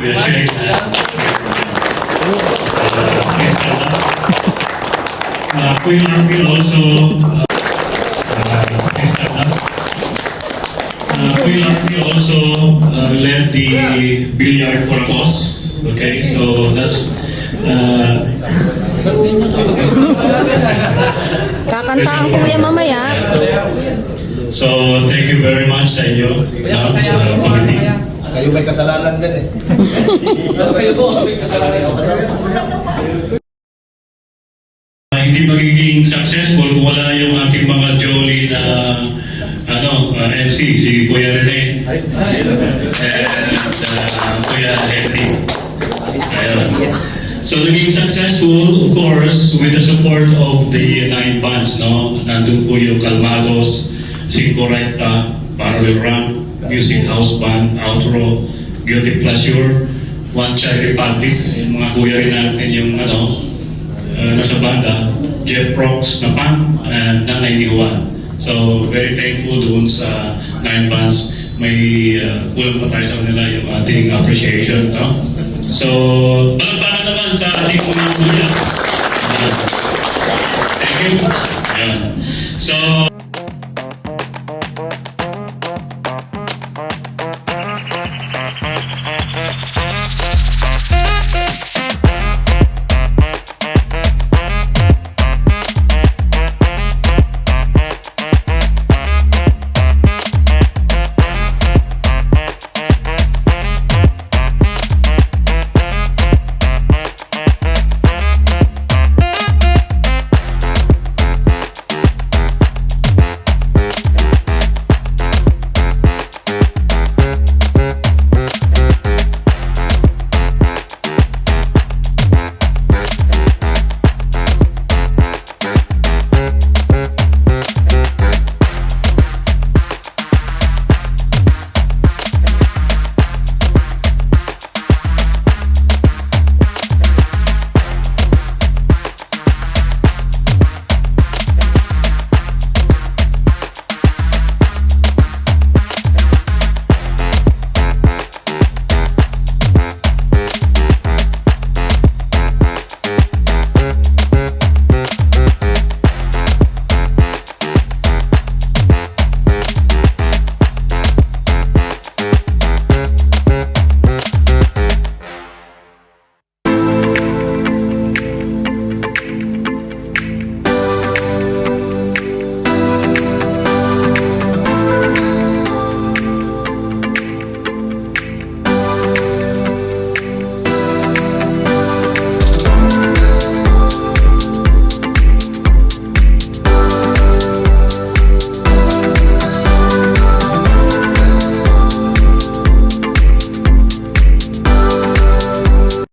We are sharing that. Queen Army also, please stand up. Queen Army also led the billiard for a cause. Okay, so that's uh, Kakanta ang kuya mamaya. so thank you very much sa inyo uh, committee. Kayo may kasalanan dyan eh. Uh, hindi magiging successful kung wala yung ating mga jolly na ano, uh, MC, si Kuya Rene and uh, Kuya Henry. Ayun. So naging successful, of course, with the support of the nine bands, no? Nandun po yung Calmados, Cinco Recta, Parallel Run, Music House Band, Outro, Guilty Pleasure, One Child Republic, yung mga kuya rin natin yung ano, uh, nasa banda, Jeff Prox na pan, and Nanay Nihuan. So, very thankful doon sa nine bands. May uh, kulang pa tayo sa kanila yung ating appreciation. No? So, balagbalan naman sa ating mga kuya. Thank you. Ayan. So,